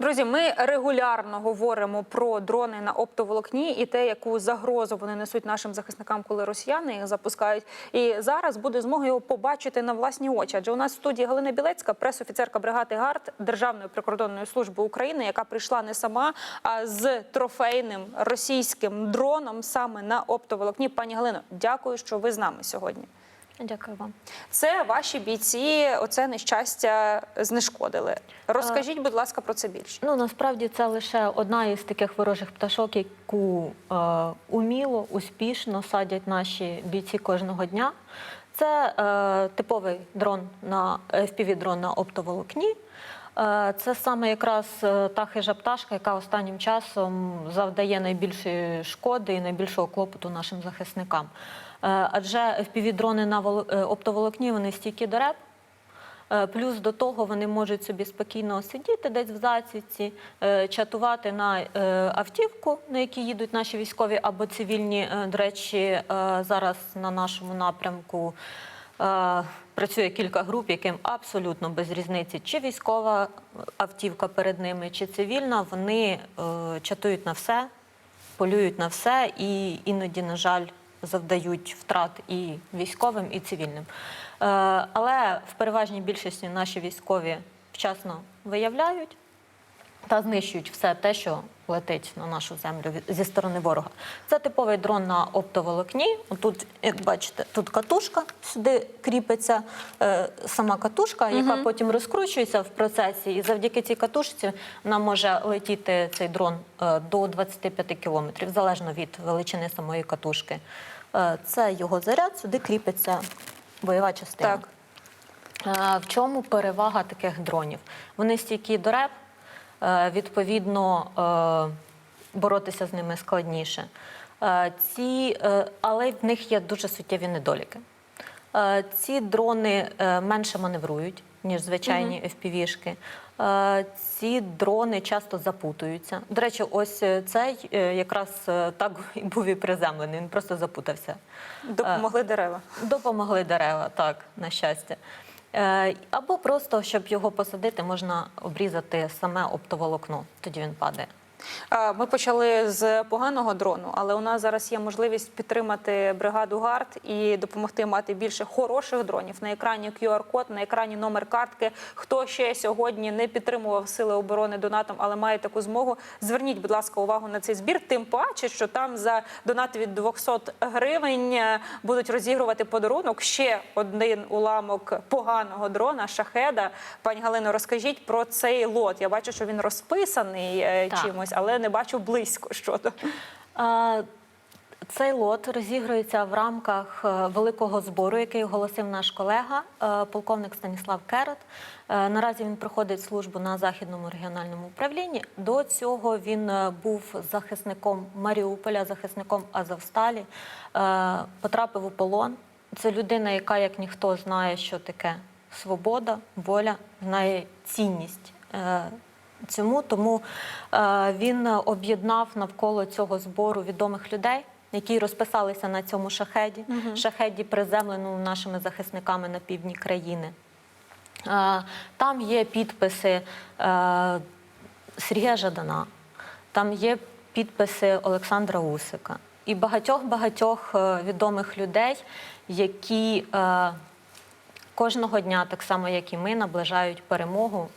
Друзі, ми регулярно говоримо про дрони на оптоволокні і те, яку загрозу вони несуть нашим захисникам, коли росіяни їх запускають. І зараз буде змога його побачити на власні очі. Адже у нас в студії Галина Білецька, пресофіцерка бригади ГАРД Державної прикордонної служби України, яка прийшла не сама, а з трофейним російським дроном саме на оптоволокні. Пані Галино, дякую, що ви з нами сьогодні. Дякую вам. Це ваші бійці, оце нещастя знешкодили. Розкажіть, будь ласка, про це більше. Ну насправді це лише одна із таких ворожих пташок, яку е, уміло, успішно садять наші бійці кожного дня. Це е, типовий дрон на fpv дрон на оптоволокні. Е, Це саме якраз е, та хижа пташка, яка останнім часом завдає найбільшої шкоди і найбільшого клопоту нашим захисникам. Е, Адже FPV-дрони на е, оптоволокні вони стійкі до реп, Плюс до того вони можуть собі спокійно сидіти десь в засідці, е, чатувати на е, автівку, на якій їдуть наші військові або цивільні. Е, До речі, е, зараз на нашому напрямку е, працює кілька груп, яким абсолютно без різниці, чи військова автівка перед ними, чи цивільна. Вони е, чатують на все, полюють на все і іноді, на жаль, завдають втрат і військовим, і цивільним. Е, Але в переважній більшості наші військові вчасно виявляють та знищують все те, що летить на нашу землю зі сторони ворога. Це типовий дрон на оптоволокні. Тут, як бачите, тут катушка сюди кріпиться е, сама катушка, яка потім розкручується в процесі. І завдяки цій катушці нам може летіти цей дрон е, до 25 кілометрів, залежно від величини самої катушки. Е, Це його заряд, сюди кріпиться бойова частина. Так. Е, В чому перевага таких дронів? Вони стійкі до реп, відповідно, е, боротися з ними складніше. Е, Ці, е, але в них є дуже суттєві недоліки. Е, Ці дрони е, менше маневрують, ніж звичайні FPV-шки. Е, Ці дрони часто запутуються. До речі, ось е, цей е, якраз е, так і був і приземлений, він просто запутався. Допомогли дерева. Допомогли дерева, так, на щастя. Е, Або просто, щоб його посадити, можна обрізати саме оптоволокно, тоді він падає. А, Ми почали з поганого дрону, але у нас зараз є можливість підтримати бригаду ГАРД і допомогти мати більше хороших дронів. На екрані QR-код, на екрані номер картки. Хто ще сьогодні не підтримував сили оборони донатом, але має таку змогу, зверніть, будь ласка, увагу на цей збір. Тим паче, що там за донат від 200 гривень е, будуть розігрувати подарунок. Ще один уламок поганого дрона шахеда. Пані Галино, розкажіть про цей лот. Я бачу, що він розписаний е, Так. чимось, але не бачу близько що то. Цей лот розігрується в рамках е, великого збору, який оголосив наш колега, е, полковник Станіслав Керот. Е, Наразі він проходить службу на західному регіональному управлінні. До цього він був захисником Маріуполя, захисником Азовсталі, потрапив у полон. Це людина, яка як ніхто знає, що таке свобода, воля, знає цінність. Цьому. Тому е, він об'єднав навколо цього збору відомих людей, які розписалися на цьому шахеді, шахеді, приземленому нашими захисниками на півдні країни. Е, Там є підписи е, Сергія Жадана, там є підписи Олександра Усика і багатьох-багатьох відомих людей, які кожного дня, так само як і ми, наближають перемогу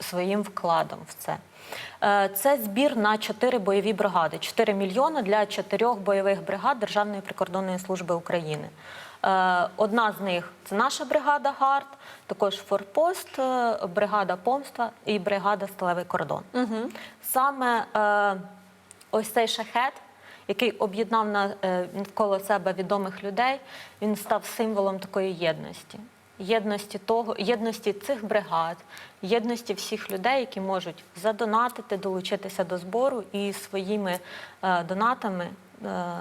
своїм вкладом в це. Е, Це збір на чотири бойові бригади, 4 мільйони для чотирьох бойових бригад Державної прикордонної служби України. Е, Одна з них це наша бригада ГАРД, також Форпост, е, бригада Помства і бригада Сталевий кордон. Саме е, ось цей шахет, який об'єднав на- навколо себе відомих людей, він став символом такої єдності. Єдності того, єдності цих бригад, єдності всіх людей, які можуть задонатити, долучитися до збору і своїми е, донатами е,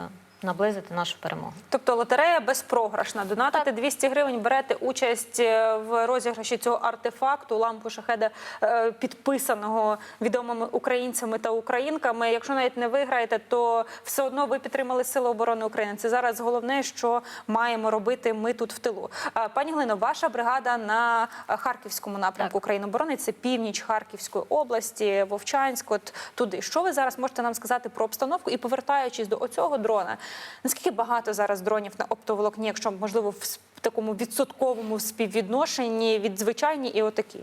наблизити нашу перемогу. Тобто лотерея безпрограшна. Донатите 200 гривень, берете участь е, в розіграші цього артефакту, лампу шахеда, е, підписаного відомими українцями та українками. Якщо навіть не виграєте, то все одно ви підтримали Сили оборони України. Це зараз головне, що маємо робити ми тут в тилу. Е, Пані Глино, ваша бригада на харківському напрямку Так. України оборони це північ Харківської області, Вовчанськ, от туди. Що ви зараз можете нам сказати про обстановку? І повертаючись до оцього дрона, наскільки багато зараз дронів на оптоволокні, якщо можливо в такому відсотковому співвідношенні від звичайні і отакі?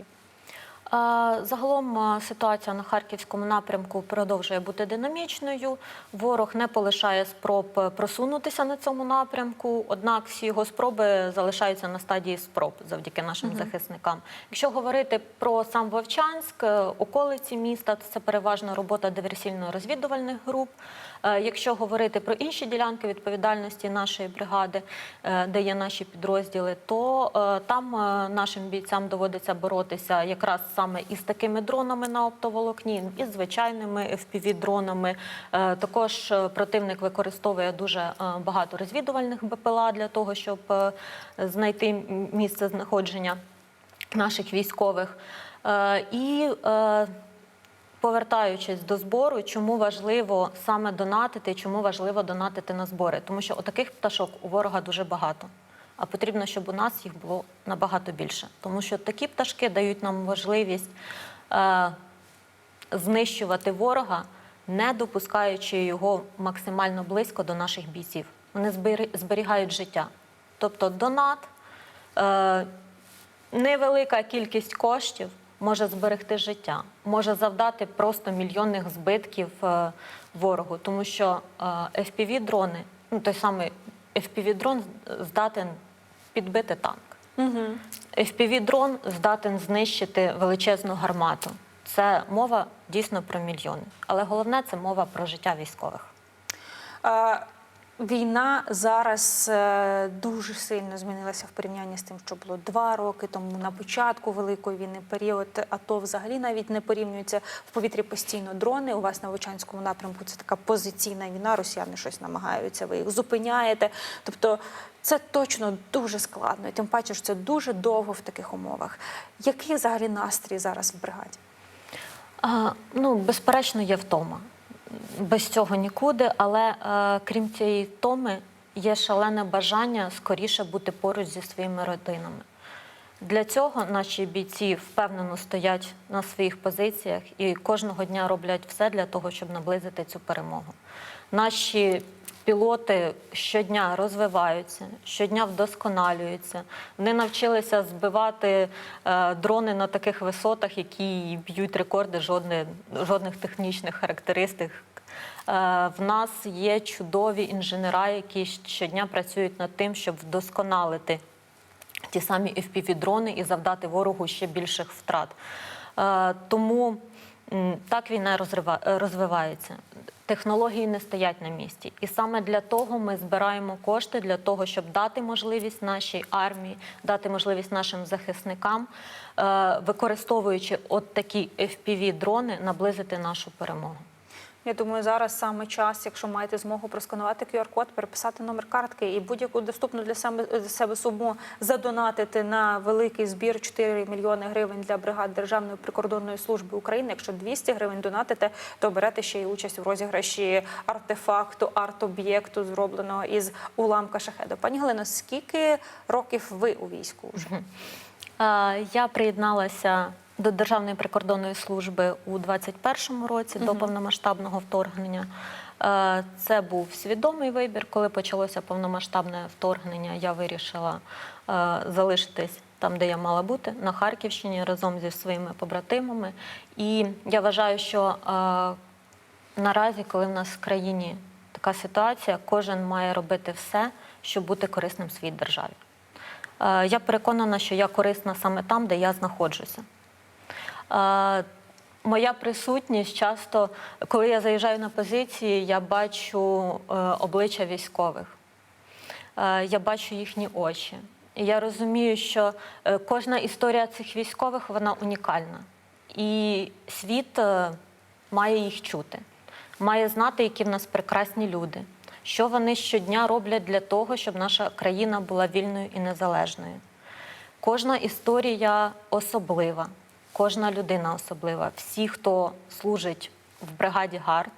Загалом ситуація на харківському напрямку продовжує бути динамічною. Ворог не полишає спроб е, просунутися на цьому напрямку. Однак всі його спроби залишаються на стадії спроб завдяки нашим захисникам. Якщо говорити про сам Вовчанськ, е, околиці міста, це переважно робота диверсійно-розвідувальних груп. Е, Якщо говорити про інші ділянки відповідальності нашої бригади, е, де є наші підрозділи, то е, там нашим бійцям доводиться боротися якраз саме із такими дронами на оптоволокні, із звичайними FPV-дронами. Е, Також противник використовує дуже багато розвідувальних БПЛА для того, щоб знайти місце знаходження наших військових. І повертаючись до збору, чому важливо саме донатити, чому важливо донатити на збори? Тому що отаких пташок у ворога дуже багато. А потрібно, щоб у нас їх було набагато більше. Тому що такі пташки дають нам можливість е, знищувати ворога, не допускаючи його максимально близько до наших бійців. Вони зберігають життя. Тобто донат, е, невелика кількість коштів може зберегти життя, може завдати просто мільйонних збитків е, ворогу, тому що е, FPV-дрони, ну той самий FPV-дрон здатен підбити танк. Угу. FPV-дрон здатен знищити величезну гармату. Це мова дійсно про мільйони. Але головне це мова про життя військових. Війна зараз е, дуже сильно змінилася в порівнянні з тим, що було два роки тому на початку великої війни. Період АТО взагалі навіть не порівнюється в повітрі постійно дрони. У вас на Вовчанському напрямку це така позиційна війна. Росіяни щось намагаються. Ви їх зупиняєте. Тобто це точно дуже складно, і тим паче, що це дуже довго в таких умовах. Який взагалі настрій зараз в бригаді? А, ну, безперечно, є втома. Без цього нікуди, але е, крім цієї томи, є шалене бажання скоріше бути поруч зі своїми родинами. Для цього наші бійці впевнено стоять на своїх позиціях і кожного дня роблять все для того, щоб наблизити цю перемогу. Наші пілоти щодня розвиваються, щодня вдосконалюються. Вони навчилися збивати е, дрони на таких висотах, які б'ють рекорди жодне, жодних технічних характеристик. Е, в нас є чудові інженера, які щодня працюють над тим, щоб вдосконалити ті самі FPV-дрони і завдати ворогу ще більших втрат. Е, Тому так війна е, розвивається. Технології не стоять на місці. І саме для того ми збираємо кошти для того, щоб дати можливість нашій армії, дати можливість нашим захисникам, е, використовуючи от такі FPV-дрони, наблизити нашу перемогу. Я думаю, зараз саме час, якщо маєте змогу просканувати QR-код, переписати номер картки і будь-яку доступну для себе, себе суму задонатити на великий збір 4 мільйони гривень для бригад Державної прикордонної служби України. Якщо 200 гривень донатите, то берете ще й участь у розіграші артефакту, арт-об'єкту, зробленого із уламка шахеду. Пані Галино, скільки років ви у війську вже? Я приєдналася до Державної прикордонної служби у 21-му році до повномасштабного вторгнення. Е, Це був свідомий вибір. Коли почалося повномасштабне вторгнення, я вирішила е, залишитись там, де я мала бути, на Харківщині разом зі своїми побратимами. І я вважаю, що е, наразі, коли в нас в країні така ситуація, кожен має робити все, щоб бути корисним своїй державі. Я переконана, що я корисна саме там, де я знаходжуся. Моя присутність часто, коли я заїжджаю на позиції, я бачу е, обличчя військових, Е, я бачу їхні очі. І я розумію, що е, кожна історія цих військових вона унікальна. І світ має їх чути, має знати, які в нас прекрасні люди, що вони щодня роблять для того, щоб наша країна була вільною і незалежною. Кожна історія особлива, кожна людина особлива. Всі, хто служить в бригаді ГАРД,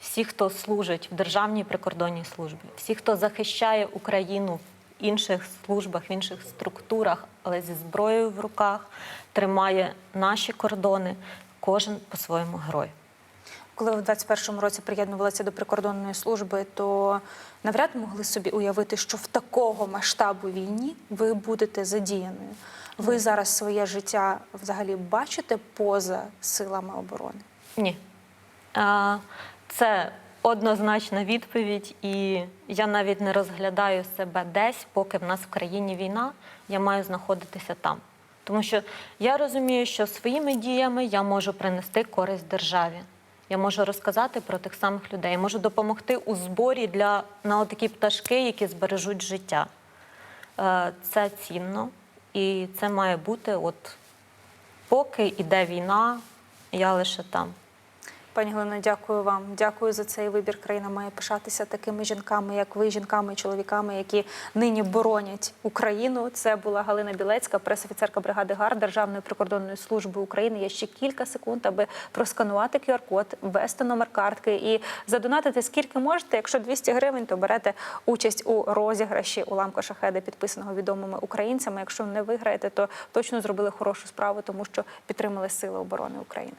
всі, хто служить в Державній прикордонній службі, всі, хто захищає Україну в інших службах, в інших структурах, але зі зброєю в руках, тримає наші кордони, кожен по-своєму герой. Коли в 21-му році приєднувалися до прикордонної служби, то навряд могли собі уявити, що в такого масштабу війні ви будете задіяною. Ви зараз своє життя взагалі бачите поза силами оборони? Ні. А, Це однозначна відповідь, і я навіть не розглядаю себе десь, поки в нас в країні війна, я маю знаходитися там. Тому що я розумію, що своїми діями я можу принести користь державі. Я можу розказати про тих самих людей, я можу допомогти у зборі для на такі пташки, які збережуть життя. Е, Це цінно, і це має бути, от поки йде війна, я лише там. Пані Галина, дякую вам. Дякую за цей вибір. Країна має пишатися такими жінками, як ви, жінками і чоловіками, які нині боронять Україну. Це була Галина Білецька, пресофіцерка бригади ГАР Державної прикордонної служби України. Є ще кілька секунд, аби просканувати QR-код, ввести номер картки і задонатити скільки можете. Якщо 200 гривень, то берете участь у розіграші уламка шахеда, підписаного відомими українцями. Якщо не виграєте, то точно зробили хорошу справу, тому що підтримали сили оборони України.